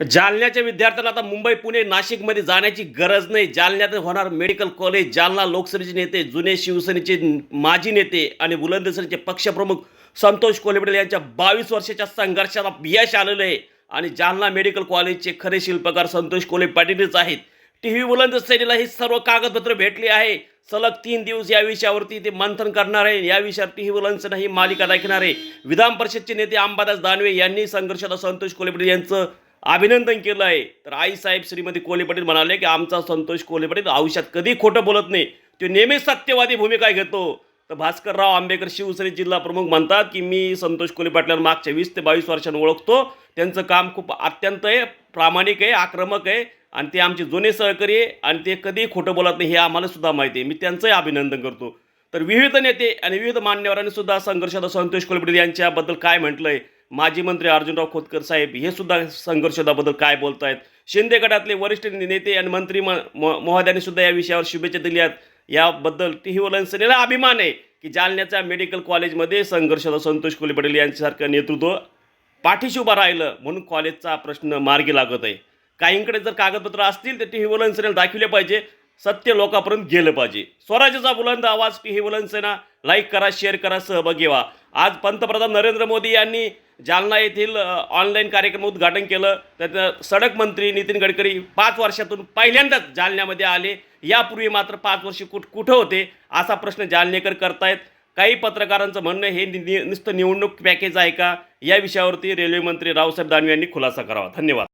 जालन्याच्या विद्यार्थ्यांना आता मुंबई पुणे नाशिकमध्ये जाण्याची गरज नाही. जालन्यात होणार मेडिकल कॉलेज. जालना लोकसभेचे नेते जुने शिवसेनेचे माजी नेते आणि बुलंद पक्षप्रमुख संतोष कोल्हेपटेल यांच्या बावीस वर्षाच्या संघर्षाला यश आलेलं आहे. आणि जालना मेडिकल कॉलेजचे खरे शिल्पकार संतोष कोले पाटीलच आहेत. टी व्ही बुलंदसरीला ही सर्व कागदपत्र भेटली आहे. सलग तीन दिवस या विषयावरती ते मंथन करणार आहे. या विषयावर टी व्ही बुलंदसर ही मालिका दाखवणार आहे. विधान परिषदचे नेते अंबादास दानवे यांनी संघर्षाला संतोष कोल्हे यांचं अभिनंदन केलं आहे तर आईसाहेब श्रीमती कोहली पाटील म्हणाले की आमचा संतोष कोहली पाटील आयुष्यात कधी खोटं बोलत नाही. तो नेहमीच सत्यवादी भूमिका घेतो. तर भास्करराव आंबेकर शिवसेने जिल्हा प्रमुख म्हणतात की मी संतोष कोहली पाटलांना मागच्या वीस ते बावीस वर्षांनी ओळखतो. त्यांचं काम खूप अत्यंत आहे प्रामाणिक आहे आक्रमक आहे आणि ते आमचे जुने सहकारी आहे आणि ते कधी खोटं बोलत नाही हे आम्हाला सुद्धा माहिती आहे. मी त्यांचंही अभिनंदन करतो. तर विविध नेते आणि विविध मान्यवरांनी सुद्धा संघर्षात संतोष कोलपडे यांच्याबद्दल काय म्हटलं आहे माजी मंत्री अर्जुनराव खोतकर साहेब हे सुद्धा संघर्षदाबद्दल काय बोलत आहेत शिंदे गटातले वरिष्ठ नेते आणि मंत्री म- म- महोदयांनी सुद्धा या विषयावर शुभेच्छा दिल्या आहेत. याबद्दल टी व्ही सेनेला अभिमान आहे की जालन्याच्या मेडिकल कॉलेजमध्ये संघर्षाला संतोष कोल्हे पटेल यांच्यासारखं नेतृत्व पाठीशी उभं राहिलं म्हणून कॉलेजचा प्रश्न मार्गी लागत आहे. काहींकडे जर कागदपत्र असतील तर टी व्ही सेनेला दाखविले पाहिजे. सत्य लोकांपर्यंत गेलं पाहिजे. स्वराज्याचा बुलंद आवाज पी हे बुलंदसेना लाईक करा शेअर करा सहभागी व्हा. आज पंतप्रधान नरेंद्र मोदी यांनी जालना येथील ऑनलाईन कार्यक्रम उद्घाटन केलं. त्यात सडक मंत्री नितीन गडकरी पाच वर्षातून पहिल्यांदाच जालन्यामध्ये आले. यापूर्वी मात्र पाच वर्षे कुठ कुठं होते असा प्रश्न जालनेकर करतायत. काही पत्रकारांचं म्हणणं हे नि- नि- नुसतं निवडणूक पॅकेज आहे का? या विषयावरती रेल्वे मंत्री रावसाहेब दानवे यांनी खुलासा करावा. धन्यवाद.